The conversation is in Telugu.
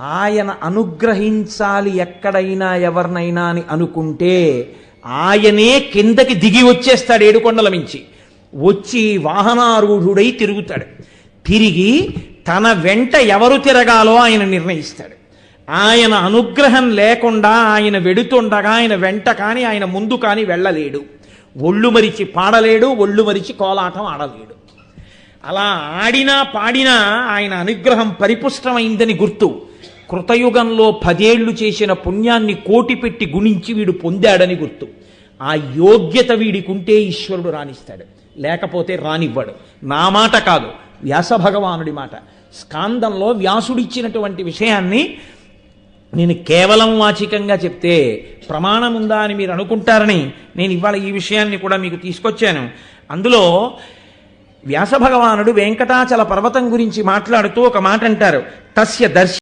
ఆయన అనుగ్రహించాలి ఎక్కడైనా ఎవరినైనా అని అనుకుంటే ఆయనే కిందకి దిగి వచ్చేస్తాడు ఏడుకొండల మించి. వచ్చి వాహనారూఢుడై తిరుగుతాడు. తిరిగి తన వెంట ఎవరు తిరగాలో ఆయన నిర్ణయిస్తాడు. ఆయన అనుగ్రహం లేకుండా ఆయన వెడుతుండగా ఆయన వెంట కానీ ఆయన ముందు కానీ వెళ్ళలేడు. ఒళ్ళు మరిచి పాడలేడు ఒళ్ళు మరిచి కోలాటం ఆడలేడు. అలా ఆడినా పాడినా ఆయన అనుగ్రహం పరిపుష్టమైందని గుర్తు. కృతయుగంలో పదేళ్ళు చేసిన పుణ్యాన్ని కోటి పెట్టి గుణించి వీడు పొందాడని గుర్తు. ఆ యోగ్యత వీడికుంటే ఈశ్వరుడు రాణిస్తాడు. లేకపోతే రానివ్వడు. నా మాట కాదు. వ్యాస భగవానుడి మాట. స్కాందంలో వ్యాసుడిచ్చినటువంటి విషయాన్ని నేను కేవలం వాచికంగా చెప్తే ప్రమాణం ఉందా అని మీరు అనుకుంటారని నేను ఇవాళ ఈ విషయాన్ని కూడా మీకు తీసుకొచ్చాను. అందులో వ్యాస భగవానుడు వెంకటాచల పర్వతం గురించి మాట్లాడుతూ ఒక మాట అంటారు తస్య దర్శ